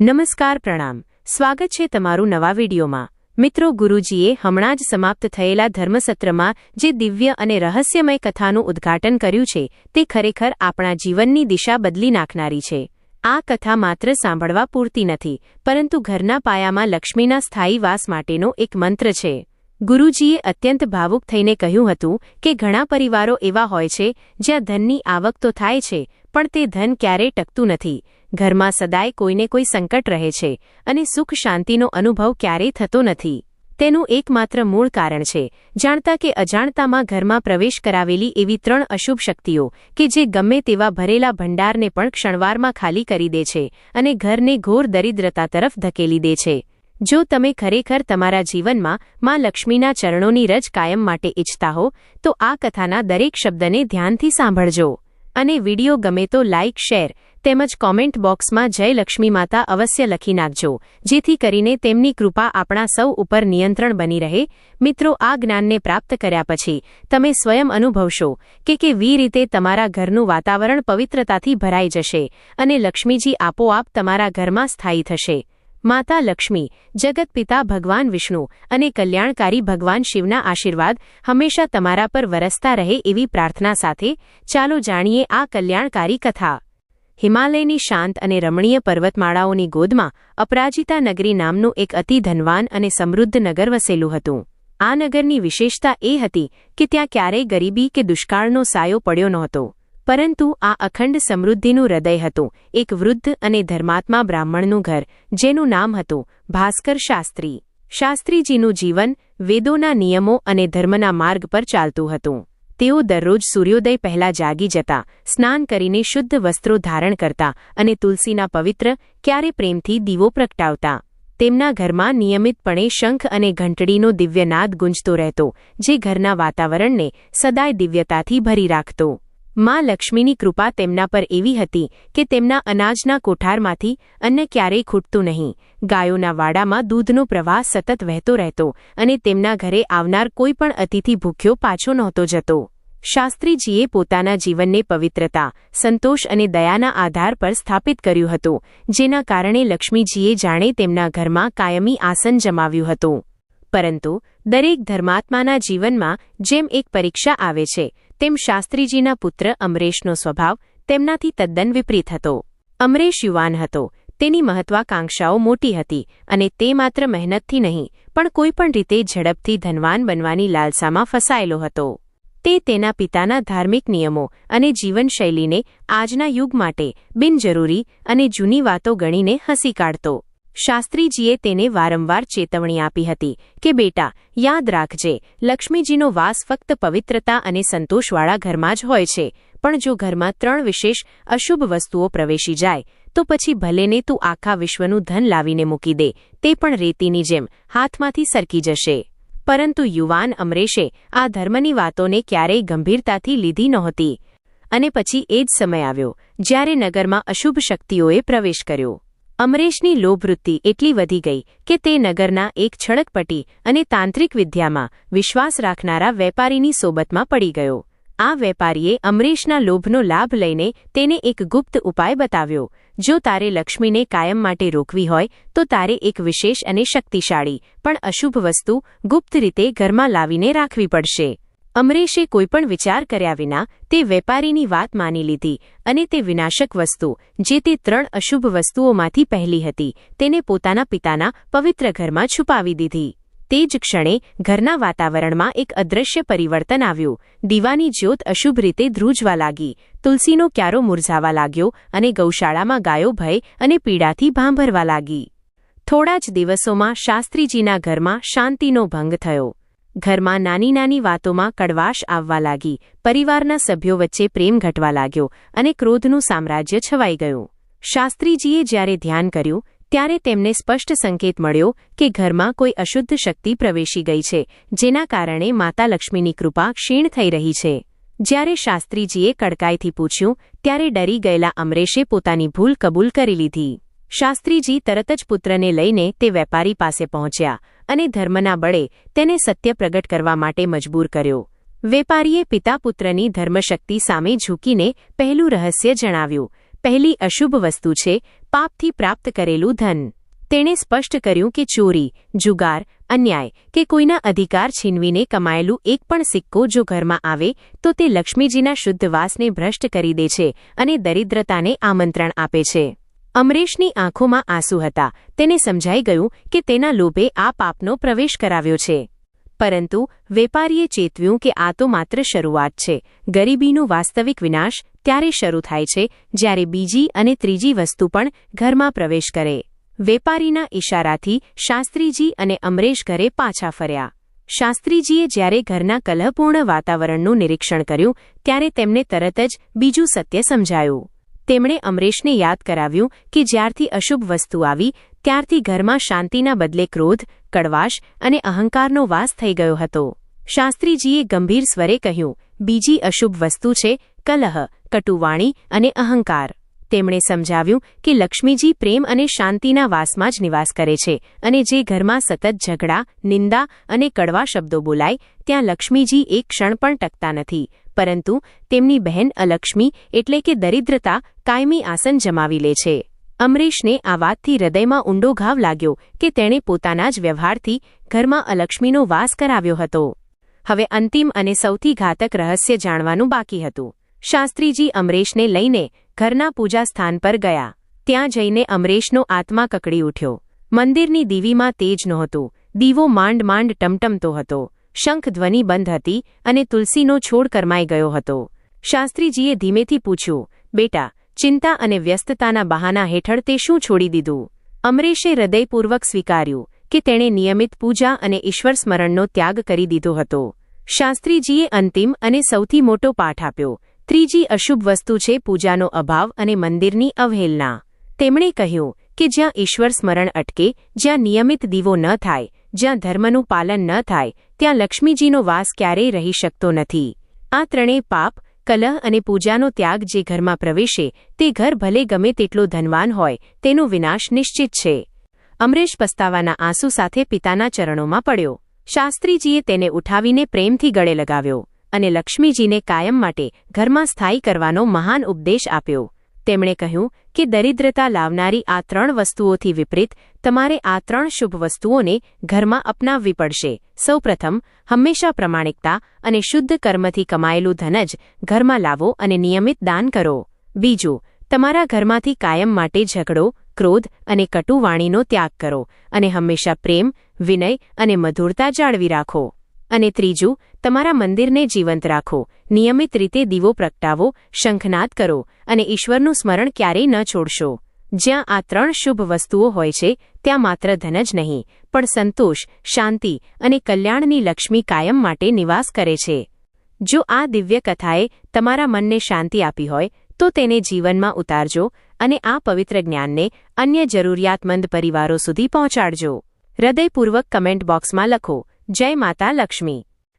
નમસ્કાર પ્રણામ. સ્વાગત છે તમારું નવા વિડીયોમાં. મિત્રો, ગુરુજીએ હમણાં જ સમાપ્ત થયેલા ધર્મસત્રમાં જે દિવ્ય અને રહસ્યમય કથાનું ઉદ્ઘાટન કર્યું છે, તે ખરેખર આપણા જીવનની દિશા બદલી નાખનારી છે. આ કથા માત્ર સાંભળવા પૂરતી નથી, પરંતુ ઘરના પાયામાં લક્ષ્મીના સ્થાયી વાસ માટેનો એક મંત્ર છે. ગુરુજીએ અત્યંત ભાવુક થઈને કહ્યું હતું કે ઘણા પરિવારો એવા હોય છે જ્યાં ધનની આવક તો થાય છે, પણ તે ધન ક્યારેય ટકતું નથી. ઘરમાં સદાય કોઈને કોઈ સંકટ રહે છે અને સુખ શાંતિનો અનુભવ ક્યારેય થતો નથી. તેનું એકમાત્ર મૂળ કારણ છે, જાણતા કે અજાણતામાં ઘરમાં પ્રવેશ કરાવેલી એવી ત્રણ અશુભ શક્તિઓ કે જે ગમે તેવા ભરેલા ભંડારને પણ ક્ષણવારમાં ખાલી કરી દે છે અને ઘરને ઘોર દરિદ્રતા તરફ ધકેલી દે છે. જો તમે ખરેખર તમારા જીવનમાં માં લક્ષ્મીના ચરણોની રજ કાયમ માટે ઇચ્છતા હો, તો આ કથાના દરેક શબ્દને ધ્યાનથી સાંભળજો. અને વિડિયો ગમે તો લાઇક શેર તેમજ કોમેન્ટ બોક્સમાં જય લક્ષ્મી માતા અવશ્ય લખી નાખજો, જેથી કરીને તેમની કૃપા આપણા સૌ ઉપર નિયંત્રણ બની રહે. મિત્રો, આ જ્ઞાનને પ્રાપ્ત કર્યા પછી તમે સ્વયં અનુભવશો કે કે વી રીતે તમારા ઘરનું વાતાવરણ પવિત્રતાથી ભરાઈ જશે અને લક્ષ્મીજી આપોઆપ તમારા ઘરમાં સ્થાયી થશે. માતા લક્ષ્મી, જગત પિતા ભગવાન વિષ્ણુ અને કલ્યાણકારી ભગવાન શિવના આશીર્વાદ હંમેશા તમારા પર વરસતા રહે એવી પ્રાર્થના સાથે ચાલો જાણીએ આ કલ્યાણકારી કથા. હિમાલયની શાંત અને રમણીય પર્વતમાળાઓની ગોદમાં અપરાજિતા નગરી નામનું એક અતિ ધનવાન અને સમૃદ્ધ નગર વસેલું હતું. આ નગરની વિશેષતા એ હતી કે ત્યાં ક્યારેય ગરીબી કે દુષ્કાળનો સાયો પડ્યો નહોતો. પરંતુ આ અખંડ સમૃદ્ધિનું હૃદય હતું, એક વૃદ્ધ અને ધર્માત્મા બ્રાહ્મણનું ઘર, જેનું નામ હતું ભાસ્કર શાસ્ત્રી. શાસ્ત્રીજીનું જીવન વેદોના નિયમો અને ધર્મના માર્ગ પર ચાલતું હતું. તેઓ દરરોજ સૂર્યોદય પહેલા જાગી જતા, સ્નાન કરીને શુદ્ધ વસ્ત્રો ધારણ કરતા અને તુલસીના પવિત્ર, ક્યારે પ્રેમથી દીવો પ્રગટાવતા. તેમના ઘરમાં નિયમિતપણે શંખ અને ઘંટડીનો દિવ્યનાદ ગુંજતો રહેતો, જે ઘરના વાતાવરણને સદાય દિવ્યતાથી ભરી રાખતો. માં લક્ષ્મીની કૃપા તેમના પર એવી હતી કે તેમના અનાજના કોઠારમાંથી અન્ય ક્યારેય ખૂટતું નહીં. ગાયોના વાડામાં દૂધનો પ્રવાહ સતત વહેતો રહેતો અને તેમના ઘરે આવનાર કોઈ પણ અતિથિ ભૂખ્યો પાછો નહોતો જતો. શાસ્ત્રીજીએ પોતાના જીવનને પવિત્રતા, સંતોષ અને દયાના આધાર પર સ્થાપિત કર્યું હતું, જેના કારણે લક્ષ્મીજીએ જાણે તેમના ઘરમાં કાયમી આસન જમાવ્યું હતું. પરંતુ દરેક ધર્માત્માના જીવનમાં જેમ એક પરીક્ષા આવે છે તેમ શાસ્ત્રીજીના પુત્ર અમરેશનો સ્વભાવ તેમનાથી તદ્દન વિપરીત હતો. અમરેશ યુવાન હતો. તેની મહત્વાકાંક્ષાઓ મોટી હતી અને તે માત્ર મહેનતથી નહીં, પણ કોઈપણ રીતે ઝડપથી ધનવાન બનવાની લાલસામાં ફસાયેલો હતો. તે તેના પિતાના ધાર્મિક નિયમો અને જીવનશૈલીને આજના યુગ માટે બિનજરૂરી અને જૂની વાતો ગણીને હસી કાઢતો. શાસ્ત્રીજીએ તેને વારંવાર ચેતવણી આપી હતી કે, બેટા, યાદ રાખજે, લક્ષ્મીજીનો વાસ ફક્ત પવિત્રતા અને સંતોષવાળા ઘરમાં જ હોય છે, પણ જો ઘરમાં ત્રણ વિશેષ અશુભ વસ્તુઓ પ્રવેશી જાય, તો પછી ભલેને તું આખા વિશ્વનું ધન લાવીને મૂકી દે, તે પણ રેતીની જેમ હાથમાંથી સરકી જશે. પરંતુ યુવાન અમરેશે આ ધર્મની વાતોને ક્યારેય ગંભીરતાથી લીધી નહોતી અને પછી એ જ સમય આવ્યો જ્યારે નગરમાં અશુભ શક્તિઓએ પ્રવેશ કર્યો. અમરેશની લોભવૃત્તિ એટલી વધી ગઈ કે તે નગરના એક છળકપટી અને તાંત્રિક વિદ્યામાં વિશ્વાસ રાખનારા વેપારીની સોબતમાં પડી ગયો. આ વેપારીએ અમરેશના લોભનો લાભ લઈને તેને એક ગુપ્ત ઉપાય બતાવ્યો. જો તારે લક્ષ્મીને કાયમ માટે રોકવી હોય, તો તારે એક વિશેષ અને શક્તિશાળી, પણ અશુભ વસ્તુ ગુપ્ત રીતે ઘરમાં લાવીને રાખવી પડશે. અમરેશે કોઈપણ વિચાર કર્યા વિના તે વેપારીની વાત માની લીધી અને તે વિનાશક વસ્તુ, જે તે ત્રણ અશુભ વસ્તુઓમાંથી પહેલી હતી, તેને પોતાના પિતાના પવિત્ર ઘરમાં છુપાવી દીધી. તે જ ક્ષણે ઘરના વાતાવરણમાં એક અદૃશ્ય પરિવર્તન આવ્યું. દીવાની જ્યોત અશુભ રીતે ધ્રુજવા લાગી. તુલસીનો ક્યારો મુરઝાવા લાગ્યો અને ગૌશાળામાં ગાયો ભય અને પીડાથી ભાંભરવા લાગી. થોડા જ દિવસોમાં શાસ્ત્રીજીના ઘરમાં શાંતિનો ભંગ થયો. ઘરમાં નાની નાની વાતોમાં કડવાશ આવવા લાગી. પરિવારના સભ્યો વચ્ચે પ્રેમ ઘટવા લાગ્યો અને ક્રોધનું સામ્રાજ્ય છવાઈ ગયું. શાસ્ત્રીજીએ જ્યારે ધ્યાન કર્યું, ત્યારે તેમને સ્પષ્ટ સંકેત મળ્યો કે ઘરમાં કોઈ અશુદ્ધ શક્તિ પ્રવેશી ગઈ છે, જેના કારણે માતા લક્ષ્મીની કૃપા ક્ષીણ થઈ રહી છે. જ્યારે શાસ્ત્રીજીએ કડકાઈથી પૂછ્યું, ત્યારે ડરી ગયેલા અમરેશે પોતાની ભૂલ કબૂલ કરી લીધી. શાસ્ત્રીજી તરત જ પુત્રને લઈને તે વેપારી પાસે પહોંચ્યા અને ધર્મના બળે તેને સત્ય પ્રગટ કરવા માટે મજબૂર કર્યો. વેપારીએ પિતા પુત્રની ધર્મશક્તિ સામે ઝૂકીને પહેલું રહસ્ય જણાવ્યું. પહેલી અશુભ વસ્તુ છે, પાપથી પ્રાપ્ત કરેલું ધન. તેણે સ્પષ્ટ કર્યું કે ચોરી, જુગાર, અન્યાય કે કોઈના અધિકાર છીનવીને કમાયેલું એક પણ સિક્કો જો ઘરમાં આવે, તો તે લક્ષ્મીજીના શુદ્ધ વાસને ભ્રષ્ટ કરી દે છે અને દરિદ્રતાને આમંત્રણ આપે છે. અમરેશની આંખોમાં આંસુ હતા. તેને સમજાઈ ગયું કે તેના લોભે આ પાપનો પ્રવેશ કરાવ્યો છે. પરંતુ વેપારીએ ચેતવ્યું કે આ તો માત્ર શરૂઆત છે. ગરીબીનું વાસ્તવિક વિનાશ ત્યારે શરૂ થાય છે જ્યારે બીજી અને ત્રીજી વસ્તુ પણ ઘરમાં પ્રવેશ કરે. વેપારીના ઇશારાથી શાસ્ત્રીજી અને અમરેશ ઘરે પાછા ફર્યા. શાસ્ત્રીજીએ જ્યારે ઘરના કલહપૂર્ણ વાતાવરણનું નિરીક્ષણ કર્યું, ત્યારે તેમને તરત જ બીજું સત્ય સમજાયું. તેમણે અમરેશને યાદ કરાવ્યું કે જ્યારથી અશુભ વસ્તુ આવી, ત્યારથી ઘરમાં શાંતિના બદલે ક્રોધ, કડવાશ અને અહંકારનો વાસ થઈ ગયો હતો. શાસ્ત્રીજીએ ગંભીર સ્વરે કહ્યું, બીજી અશુભ વસ્તુ છે કલહ, કટુવાણી અને અહંકાર. તેમણે સમજાવ્યું કે લક્ષ્મીજી પ્રેમ અને શાંતિના વાસમાં જ નિવાસ કરે છે અને જે ઘરમાં સતત ઝઘડા, નિંદા અને કડવા શબ્દો બોલાય, ત્યાં લક્ષ્મીજી એક ક્ષણ પણ ટકતા નથી. પરંતુ તેમની બહેન અલક્ષ્મી એટલે કે દરિદ્રતા કાયમી આસન જમાવી લે છે. અમરીશને આ વાતથી હૃદયમાં ઊંડો ઘાવ લાગ્યો કે તેણે પોતાના જ વ્યવહારથી ઘરમાં અલક્ષ્મીનો વાસ કરાવ્યો હતો. હવે અંતિમ અને સૌથી ઘાતક રહસ્ય જાણવાનું બાકી હતું. શાસ્ત્રીજી અમરેશને લઈને ઘરના પૂજા સ્થાન પર ગયા. ત્યાં જઈને અમરેશનો આત્મા કકડી ઉઠ્યો. મંદિરની દીવીમાં તેજ નહોતું. દીવો માંડ માંડ ટમટમતો હતો. શંખ ધ્વનિ બંધ હતી અને તુલસીનો છોડ કરમાઈ ગયો હતો. શાસ્ત્રીજીએ ધીમેથી પૂછ્યું, બેટા, ચિંતા અને વ્યસ્તતાના બહાના હેઠળ તે શું છોડી દીધું? અમરેશે હૃદયપૂર્વક સ્વીકાર્યું કે તેણે નિયમિત પૂજા અને ઈશ્વર સ્મરણનો ત્યાગ કરી દીધો હતો. શાસ્ત્રીજીએ અંતિમ અને સૌથી મોટો પાઠ આપ્યો, ત્રીજી અશુભ વસ્તુ છે પૂજાનો અભાવ અને મંદિરની અવહેલના. તેમણે કહ્યું કે જ્યાં ઈશ્વર સ્મરણ અટકે, જ્યાં નિયમિત દીવો ન થાય જ્યાં ધર્મનું પાલન ન થાય, ત્યાં લક્ષ્મીજીનો વાસ ક્યારેય રહી શકતો નથી. આ ત્રણેય પાપ, કલહ અને પૂજાનો ત્યાગ જે ઘરમાં પ્રવેશે, તે ઘર ભલે ગમે તેટલો ધનવાન હોય, તેનો વિનાશ નિશ્ચિત છે. અમરેશ પસ્તાવાના આંસુ સાથે પિતાના ચરણોમાં પડ્યો. શાસ્ત્રીજીએ તેને ઉઠાવીને પ્રેમથી ગળે લગાવ્યો અને લક્ષ્મીજીને કાયમ માટે ઘરમાં સ્થાયી કરવાનો મહાન ઉપદેશ આપ્યો. તેમણે કહ્યું કે દરિદ્રતા લાવનારી આ ત્રણ વસ્તુઓથી વિપરીત, તમારે આ ત્રણ શુભ વસ્તુઓને ઘરમાં અપનાવવી પડશે. સૌપ્રથમ, હંમેશા પ્રમાણિકતા અને શુદ્ધ કર્મથી કમાયેલું ધન જ ઘરમાં લાવો અને નિયમિત દાન કરો. બીજું, તમારા ઘરમાંથી કાયમ માટે ઝઘડો, ક્રોધ અને કટુવાણીનો ત્યાગ કરો અને હંમેશા પ્રેમ, વિનય અને મધુરતા જાળવી રાખો. અને ત્રીજું, તમારા મંદિરને જીવંત રાખો. નિયમિત રીતે દીવો પ્રગટાવો, શંખનાદ કરો અને ઈશ્વરનું સ્મરણ ક્યારેય ન છોડશો. જ્યાં આ ત્રણ શુભ વસ્તુઓ હોય છે, ત્યાં માત્ર ધન જ નહીં, પણ સંતોષ, શાંતિ અને કલ્યાણની લક્ષ્મી કાયમ માટે નિવાસ કરે છે. જો આ દિવ્ય કથાએ તમારા મનને શાંતિ આપી હોય, તો તેને જીવનમાં ઉતારજો અને આ પવિત્ર જ્ઞાનને અન્ય જરૂરિયાતમંદ પરિવારો સુધી પહોંચાડજો. હૃદયપૂર્વક કમેન્ટ બોક્સમાં લખો જય માતા લક્ષ્મી.